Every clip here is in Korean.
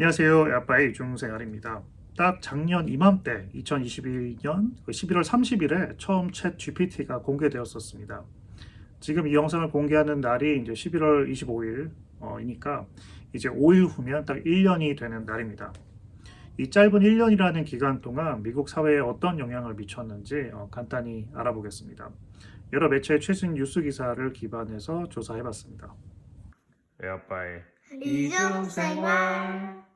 안녕하세요. 아빠의 중생활입니다. 딱 작년 이맘때 2022년 11월 30일에 처음 챗 GPT가 공개되었었습니다. 지금 이 영상을 공개하는 날이 이제 11월 25일이니까 이제 5일 후면 딱 1년이 되는 날입니다. 이 짧은 1년이라는 기간 동안 미국 사회에 어떤 영향을 미쳤는지 어, 간단히 알아보겠습니다. 여러 매체의 최신 뉴스 기사를 기반해서 조사해봤습니다. 아빠의 이중생활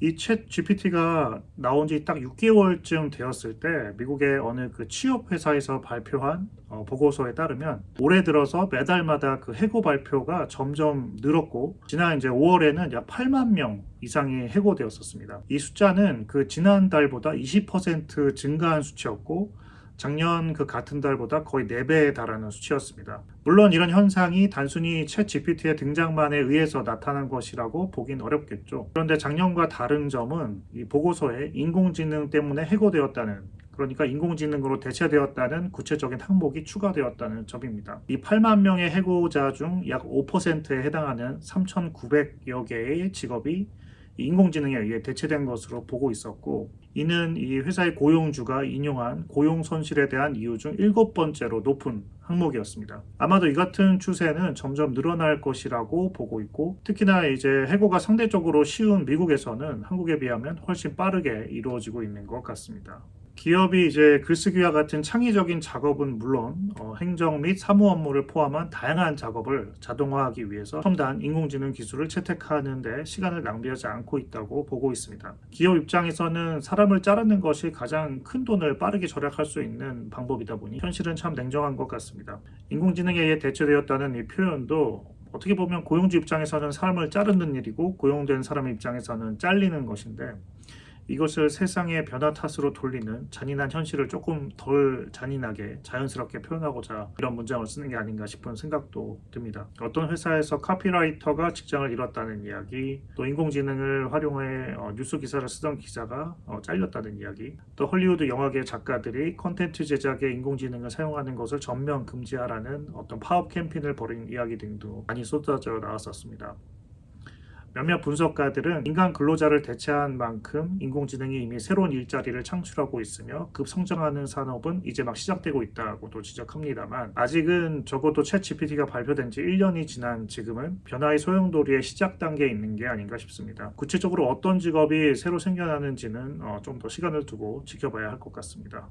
이챗 GPT가 나온 지 딱 6개월쯤 되었을 때 미국의 어느 그 취업 회사에서 발표한 어, 보고서에 따르면 올해 들어서 매달마다 그 해고 발표가 점점 늘었고 지난 이제 5월에는 약 8만 명 이상이 해고되었었습니다. 이 숫자는 그 지난달보다 20% 증가한 수치였고 작년 그 같은 달보다 거의 4배에 달하는 수치였습니다. 물론 이런 현상이 단순히 챗 GPT의 등장만에 의해서 나타난 것이라고 보긴 어렵겠죠. 그런데 작년과 다른 점은 이 보고서에 인공지능 때문에 해고되었다는 그러니까 인공지능으로 대체되었다는 구체적인 항목이 추가되었다는 점입니다. 이 8만 명의 해고자 중 약 5%에 해당하는 3,900여 개의 직업이 인공지능에 의해 대체된 것으로 보고 있었고 이는 이 회사의 고용주가 인용한 고용 손실에 대한 이유 중 일곱 번째로 높은 항목이었습니다. 아마도 이 같은 추세는 점점 늘어날 것이라고 보고 있고 특히나 이제 해고가 상대적으로 쉬운 미국에서는 한국에 비하면 훨씬 빠르게 이루어지고 있는 것 같습니다. 기업이 이제 글쓰기와 같은 창의적인 작업은 물론 어, 행정 및 사무 업무를 포함한 다양한 작업을 자동화하기 위해서 첨단 인공지능 기술을 채택하는 데 시간을 낭비하지 않고 있다고 보고 있습니다. 기업 입장에서는 사람을 자르는 것이 가장 큰 돈을 빠르게 절약할 수 있는 방법이다 보니 현실은 참 냉정한 것 같습니다. 인공지능에 의해 대체되었다는 이 표현도 어떻게 보면 고용주 입장에서는 사람을 자르는 일이고 고용된 사람 입장에서는 잘리는 것인데 이것을 세상의 변화 탓으로 돌리는 잔인한 현실을 조금 덜 잔인하게 자연스럽게 표현하고자 이런 문장을 쓰는 게 아닌가 싶은 생각도 듭니다. 어떤 회사에서 카피라이터가 직장을 잃었다는 이야기, 또 인공지능을 활용해 어, 뉴스 기사를 쓰던 기자가 어, 잘렸다는 이야기, 또 헐리우드 영화계 작가들이 컨텐츠 제작에 인공지능을 사용하는 것을 전면 금지하라는 어떤 파업 캠페인을 벌인 이야기 등도 많이 쏟아져 나왔었습니다. 몇몇 분석가들은 인간 근로자를 대체한 만큼 인공지능이 이미 새로운 일자리를 창출하고 있으며 급성장하는 산업은 이제 막 시작되고 있다고도 지적합니다만 아직은 적어도 챗 GPT가 발표된 지 1년이 지난 지금은 변화의 소용돌이의 시작 단계에 있는 게 아닌가 싶습니다. 구체적으로 어떤 직업이 새로 생겨나는지는 어, 좀더 시간을 두고 지켜봐야 할 것 같습니다.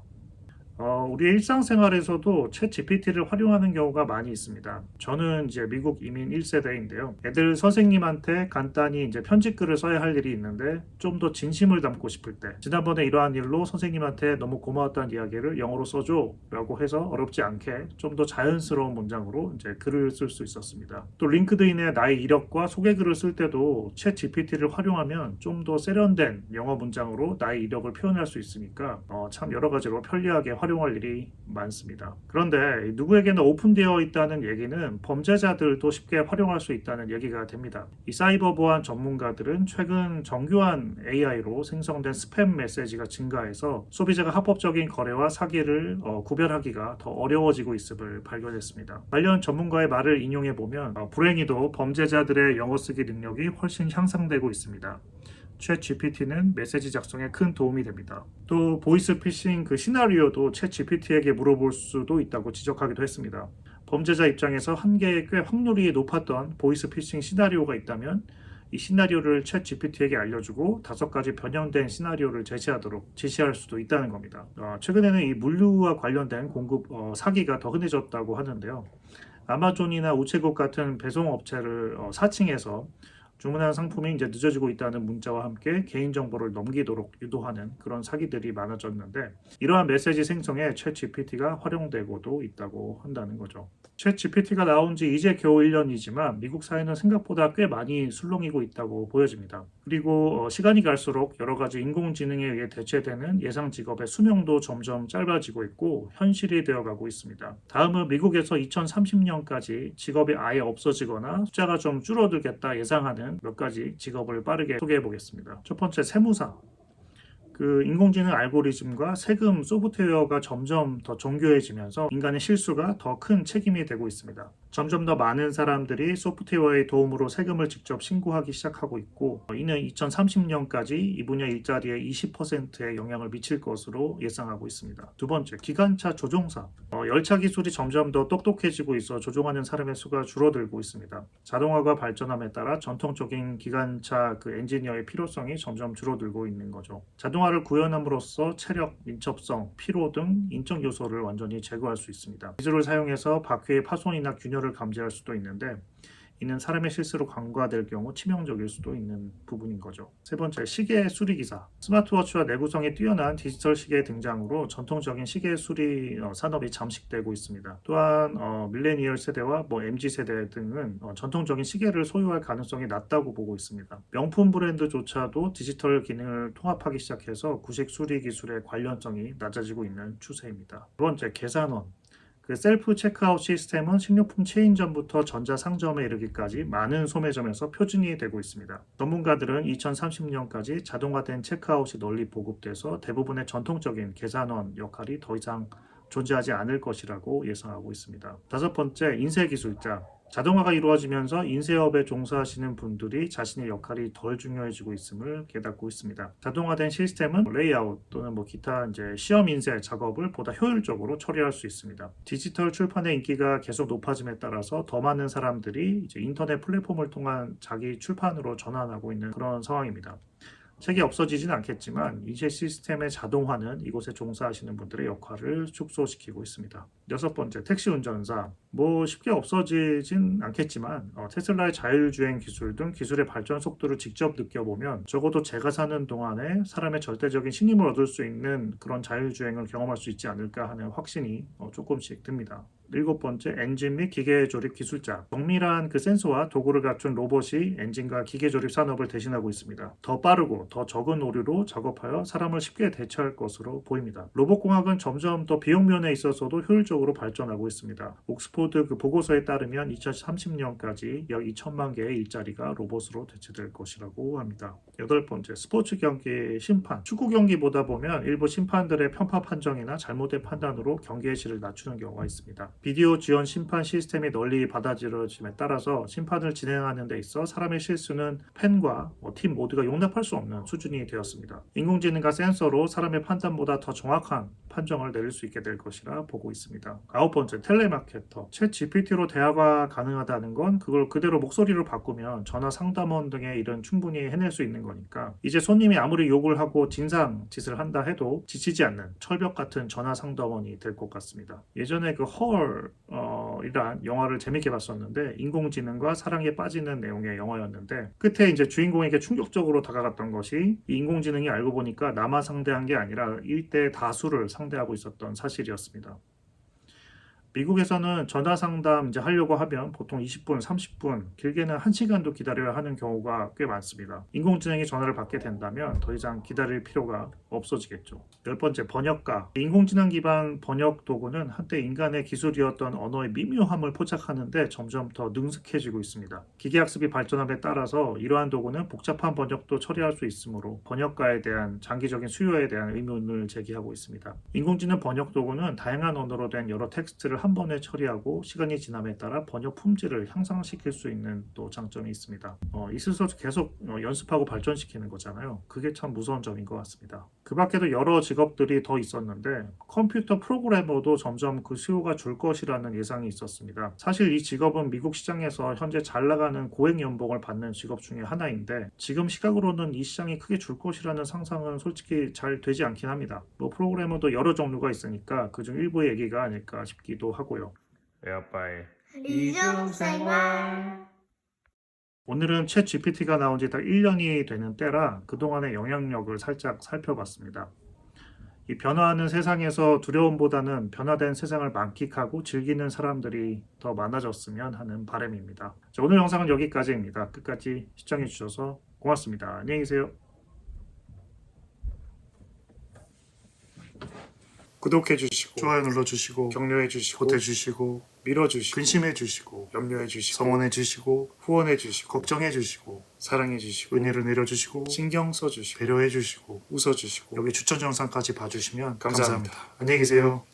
어, 우리 일상생활에서도 챗 GPT를 활용하는 경우가 많이 있습니다. 저는 이제 미국 이민 1세대인데요. 애들 선생님한테 간단히 이제 편집글을 써야 할 일이 있는데 좀 더 진심을 담고 싶을 때 지난번에 이러한 일로 선생님한테 너무 고마웠다는 이야기를 영어로 써줘 라고 해서 어렵지 않게 좀 더 자연스러운 문장으로 이제 글을 쓸 수 있었습니다. 또 링크드인에 나의 이력과 소개글을 쓸 때도 챗 GPT를 활용하면 좀 더 세련된 영어 문장으로 나의 이력을 표현할 수 있으니까 어, 참 여러 가지로 편리하게 활용 활용할 일이 많습니다. 그런데 누구에게나 오픈되어 있다는 얘기는 범죄자들도 쉽게 활용할 수 있다는 얘기가 됩니다. 이 사이버 보안 전문가들은 최근 정교한 AI로 생성된 스팸 메시지가 증가해서 소비자가 합법적인 거래와 사기를 어, 구별하기가 더 어려워지고 있음을 발견했습니다. 관련 전문가의 말을 인용해 보면 어, 불행히도 범죄자들의 영어 쓰기 능력이 훨씬 향상되고 있습니다. 챗 GPT는 메시지 작성에 큰 도움이 됩니다. 또 보이스 피싱 그 시나리오도 챗 GPT에게 물어볼 수도 있다고 지적하기도 했습니다. 범죄자 입장에서 한 개의 꽤 확률이 높았던 보이스 피싱 시나리오가 있다면 이 시나리오를 챗 GPT에게 알려주고 다섯 가지 변형된 시나리오를 제시하도록 지시할 수도 있다는 겁니다. 어, 최근에는 이 물류와 관련된 공급 어, 사기가 더 흔해졌다고 하는데요. 아마존이나 우체국 같은 배송 업체를 어, 사칭해서 주문한 상품이 이제 늦어지고 있다는 문자와 함께 개인정보를 넘기도록 유도하는 그런 사기들이 많아졌는데 이러한 메시지 생성에 챗 GPT가 활용되고도 있다고 한다는 거죠. 챗 GPT가 나온 지 이제 겨우 1년이지만 미국 사회는 생각보다 꽤 많이 술렁이고 있다고 보여집니다. 그리고 어, 시간이 갈수록 여러 가지 인공지능에 의해 대체되는 예상 직업의 수명도 점점 짧아지고 있고 현실이 되어가고 있습니다. 다음은 미국에서 2030년까지 직업이 아예 없어지거나 숫자가 좀 줄어들겠다 예상하는 몇 가지 직업을 빠르게 소개해 보겠습니다. 첫 번째 세무사. 그 인공지능 알고리즘과 세금 소프트웨어가 점점 더 정교해지면서 인간의 실수가 더 큰 책임이 되고 있습니다. 점점 더 많은 사람들이 소프트웨어의 도움으로 세금을 직접 신고하기 시작하고 있고 이는 2030년까지 이 분야 일자리에 20%의 영향을 미칠 것으로 예상하고 있습니다. 두 번째, 기관차 조종사. 어, 열차 기술이 점점 더 똑똑해지고 있어 조종하는 사람의 수가 줄어들고 있습니다. 자동화가 발전함에 따라 전통적인 기관차 그 엔지니어의 필요성이 점점 줄어들고 있는 거죠. 자동화 를 구현함으로써 체력, 민첩성, 피로 등 인적 요소를 완전히 제거할 수 있습니다. 기술을 사용해서 바퀴의 파손이나 균열을 감지할 수도 있는데 이는 사람의 실수로 간과될 경우 치명적일 수도 있는 부분인 거죠. 세 번째, 시계 수리 기사. 스마트워치와 내구성이 뛰어난 디지털 시계의 등장으로 전통적인 시계 수리 어, 산업이 잠식되고 있습니다. 또한 어, 밀레니얼 세대와 뭐 MZ 세대 등은 어, 전통적인 시계를 소유할 가능성이 낮다고 보고 있습니다. 명품 브랜드조차도 디지털 기능을 통합하기 시작해서 구식 수리 기술의 관련성이 낮아지고 있는 추세입니다. 두 번째, 계산원. 그 셀프 체크아웃 시스템은 식료품 체인점부터 전자상점에 이르기까지 많은 소매점에서 표준이 되고 있습니다. 전문가들은 2030년까지 자동화된 체크아웃이 널리 보급돼서 대부분의 전통적인 계산원 역할이 더 이상 존재하지 않을 것이라고 예상하고 있습니다. 다섯 번째, 인쇄 기술자. 자동화가 이루어지면서 인쇄업에 종사하시는 분들이 자신의 역할이 덜 중요해지고 있음을 깨닫고 있습니다. 자동화된 시스템은 레이아웃 또는 뭐 기타 이제 시험 인쇄 작업을 보다 효율적으로 처리할 수 있습니다. 디지털 출판의 인기가 계속 높아짐에 따라서 더 많은 사람들이 이제 인터넷 플랫폼을 통한 자기 출판으로 전환하고 있는 그런 상황입니다. 책이 없어지진 않겠지만 인쇄 시스템의 자동화는 이곳에 종사하시는 분들의 역할을 축소시키고 있습니다. 여섯 번째, 택시 운전사. 뭐 쉽게 없어지진 않겠지만 어, 테슬라의 자율주행 기술 등 기술의 발전 속도를 직접 느껴보면 적어도 제가 사는 동안에 사람의 절대적인 신임을 얻을 수 있는 그런 자율주행을 경험할 수 있지 않을까 하는 확신이 어, 조금씩 듭니다. 일곱 번째, 엔진 및 기계 조립 기술자. 정밀한 그 센서와 도구를 갖춘 로봇이 엔진과 기계 조립 산업을 대신하고 있습니다. 더 빠르고 더 적은 오류로 작업하여 사람을 쉽게 대체할 것으로 보입니다. 로봇공학은 점점 더 비용 면에 있어서도 효율적으로 발전하고 있습니다. 옥스포드 그 보고서에 따르면 2030년까지 약 2천만 개의 일자리가 로봇으로 대체될 것이라고 합니다. 여덟 번째, 스포츠 경기 심판. 축구 경기보다 보면 일부 심판들의 편파 판정이나 잘못된 판단으로 경기의 질을 낮추는 경우가 있습니다. 비디오 지원 심판 시스템이 널리 받아들여짐에 따라서 심판을 진행하는 데 있어 사람의 실수는 팬과 뭐팀 모두가 용납할 수 없는 수준이 되었습니다. 인공지능과 센서로 사람의 판단보다 더 정확한 판정을 내릴 수 있게 될 것이라 보고 있습니다. 아홉 번째, 텔레마케터. 챗 GPT로 대화가 가능하다는 건 그걸 그대로 목소리로 바꾸면 전화 상담원 등의 일은 충분히 해낼 수 있는 거니까 이제 손님이 아무리 욕을 하고 진상 짓을 한다 해도 지치지 않는 철벽 같은 전화 상담원이 될 것 같습니다. 예전에 그 헐, 어, 이란 영화를 재밌게 봤었는데 인공지능과 사랑에 빠지는 내용의 영화였는데 끝에 이제 주인공에게 충격적으로 다가갔던 것이 이 인공지능이 알고 보니까 나만 상대한 게 아니라 일대 다수를 상대하고 있었던 사실이었습니다. 미국에서는 전화 상담 이제 하려고 하면 보통 20분, 30분, 길게는 1시간도 기다려야 하는 경우가 꽤 많습니다. 인공지능이 전화를 받게 된다면 더 이상 기다릴 필요가 없어지겠죠. 열 번째, 번역가. 인공지능 기반 번역 도구는 한때 인간의 기술이었던 언어의 미묘함을 포착하는데 점점 더 능숙해지고 있습니다. 기계학습이 발전함에 따라서 이러한 도구는 복잡한 번역도 처리할 수 있으므로 번역가에 대한 장기적인 수요에 대한 의문을 제기하고 있습니다. 인공지능 번역 도구는 다양한 언어로 된 여러 텍스트를 한 번에 처리하고 시간이 지남에 따라 번역 품질을 향상시킬 수 있는 또 장점이 있습니다. 어, 있어서 계속 어, 연습하고 발전시키는 거잖아요. 그게 참 무서운 점인 것 같습니다. 그 밖에도 여러 직업들이 더 있었는데 컴퓨터 프로그래머도 점점 그 수요가 줄 것이라는 예상이 있었습니다. 사실 이 직업은 미국 시장에서 현재 잘 나가는 고액 연봉을 받는 직업 중에 하나인데 지금 시각으로는 이 시장이 크게 줄 것이라는 상상은 솔직히 잘 되지 않긴 합니다. 뭐 프로그래머도 여러 종류가 있으니까 그중 일부의 얘기가 아닐까 싶기도 하고요. 에어빠의 이중생활 오늘은 챗 GPT가 나온 지 딱 1년이 되는 때라 그동안의 영향력을 살짝 살펴봤습니다. 이 변화하는 세상에서 두려움보다는 변화된 세상을 만끽하고 즐기는 사람들이 더 많아졌으면 하는 바람입니다. 자, 오늘 영상은 여기까지입니다. 끝까지 시청해 주셔서 고맙습니다. 안녕히 계세요. 구독해 주시고 좋아요 눌러 주시고 격려해 주시고 보태 주시고 밀어 주시고 근심해 주시고 염려해 주시고 성원해 주시고 후원해 주시고 걱정해 주시고 사랑해 주시고 은혜를 내려 주시고 신경 써 주시고 배려해 주시고 웃어 주시고 여기 추천 영상까지 봐 주시면 감사합니다. 안녕히 계세요.